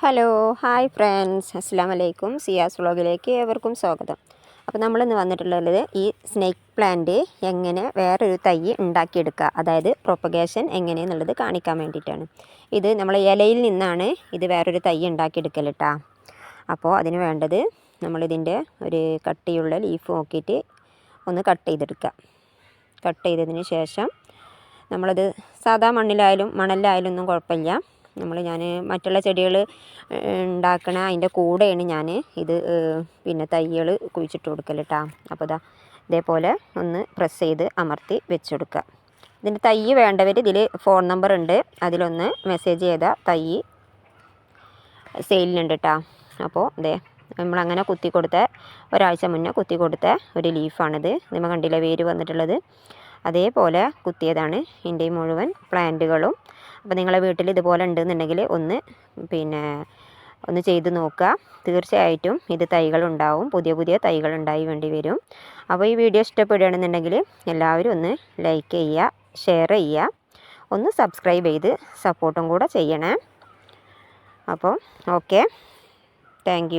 Hello hi friends. അസ്സാം വലൈക്കും സിയാസ് വ്ളോഗിലേക്ക് ഏവർക്കും സ്വാഗതം. അപ്പോൾ നമ്മളിന്ന് വന്നിട്ടുള്ളത് ഈ സ്നേക്ക് പ്ലാന്റ് എങ്ങനെ വേറൊരു തൈ ഉണ്ടാക്കിയെടുക്കുക അതായത് പ്രൊപ്പഗേഷൻ എങ്ങനെയെന്നുള്ളത് കാണിക്കാൻ വേണ്ടിയിട്ടാണ്. ഇത് നമ്മൾ ഇലയിൽ നിന്നാണ് ഇത് വേറൊരു തൈ ഉണ്ടാക്കിയെടുക്കൽ കേട്ടോ അപ്പോൾ അതിന് വേണ്ടത് നമ്മളിതിന്റെ ഒരു കട്ടിയുള്ള ലീഫ് നോക്കിയിട്ട് ഒന്ന് കട്ട് ചെയ്തെടുക്കുക കട്ട് ചെയ്തതിന് ശേഷം നമ്മളത് സാധാ മണ്ണിലായാലും മണലിലായാലും ഒന്നും കുഴപ്പമില്ല. നമ്മൾ ഞാൻ മറ്റുള്ള ചെടികൾ ഉണ്ടാക്കണ അതിന്റെ കൂടെയാണ് ഞാൻ ഇത് പിന്നെ തൈകൾ കുഴിച്ചിട്ട് കൊടുക്കൽ കേട്ടോ അപ്പോൾ ഇതാ ഇതേപോലെ ഒന്ന് പ്രസ് ചെയ്ത് അമർത്തി വെച്ചെടുക്കുക ഇതിന്റെ തൈ വേണ്ടവർ ഇതിൽ ഫോൺ നമ്പർ ഉണ്ട്. അതിലൊന്ന് മെസ്സേജ് ചെയ്താൽ തൈ സെയിലിനുണ്ട് കേട്ടോ അപ്പോൾ ഇതേ നമ്മളങ്ങനെ കുത്തി കൊടുത്ത ഒരാഴ്ച മുന്നേ കുത്തി കൊടുത്ത ഒരു ലീഫാണിത് നിങ്ങൾ കണ്ടില്ല വേര് വന്നിട്ടുള്ളത്? അതേപോലെ കുത്തിയതാണ്. ഇതിന്റെ മുഴുവൻ പ്ലാന്റുകളും അപ്പോൾ നിങ്ങളെ വീട്ടിൽ ഇതുപോലെ ഉണ്ടെന്നുണ്ടെങ്കിൽ ഒന്ന് പിന്നെ ഒന്ന് ചെയ്ത് നോക്കുക. തീർച്ചയായിട്ടും ഇത് തൈകൾ ഉണ്ടാവും പുതിയ പുതിയ തൈകൾ ഉണ്ടായി വേണ്ടി വരും. അപ്പോൾ ഈ വീഡിയോ ഇഷ്ടപ്പെടുകയാണെന്നുണ്ടെങ്കിൽ എല്ലാവരും ഒന്ന് ലൈക്ക് ചെയ്യുക ഷെയർ ചെയ്യുക. ഒന്ന് സബ്സ്ക്രൈബ് ചെയ്ത് സപ്പോർട്ടും കൂടെ ചെയ്യണേ. അപ്പോൾ ഓക്കെ താങ്ക്